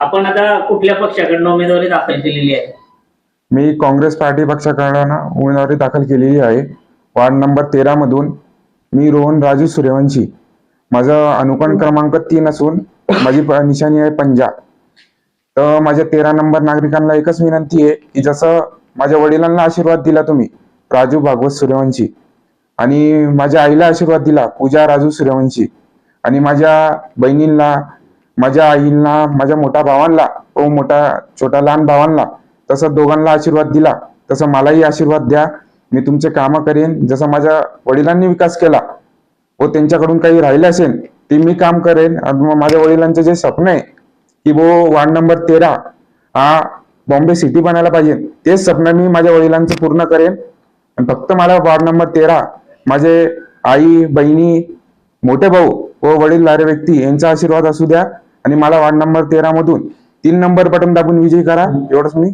आपण आता कुठल्या पक्षाकडनं उमेदवारी दाखल केलेली आहे? मी काँग्रेस पार्टी पक्षाकडनं उमेदवारी दाखल केलेली आहे. वार्ड नंबर तेरा मधून मी रोहन राजू सूर्यवंशी. माझा अनुकरण क्रमांक तीन असून माझी निशाणी आहे पंजाब तर माझ्या तेरा नंबर नागरिकांना एकच विनंती आहे की जसं माझ्या वडिलांना आशीर्वाद दिला तुम्ही राजू भागवत सूर्यवंशी आणि माझ्या आईला आशीर्वाद दिला पूजा राजू सूर्यवंशी. आणि माझ्या बहिणींना माझ्या आईंना माझ्या मोठ्या भावांना व मोठा छोटा लहान भावांना तसं दोघांना आशीर्वाद दिला. तसं मलाही आशीर्वाद द्या. मी तुमचे कामं करेन. जसं माझ्या वडिलांनी विकास केला व त्यांच्याकडून काही राहिले असेल ते मी काम करेन. आणि मग माझ्या वडिलांचं जे स्वप्न आहे की वो वार्ड नंबर तेरा हा बॉम्बे सिटी बनायला पाहिजे. तेच स्वप्न मी माझ्या वडिलांचं पूर्ण करेन. आणि फक्त मला वार्ड नंबर तेरा माझे आई बहिणी मोठे भाऊ व वडीलधारे व्यक्ती यांचा आशीर्वाद असू द्या. आणि मला वार्ड नंबर तेरा मधून तीन नंबर बटन दाबून विजयी करा. एवढंच मी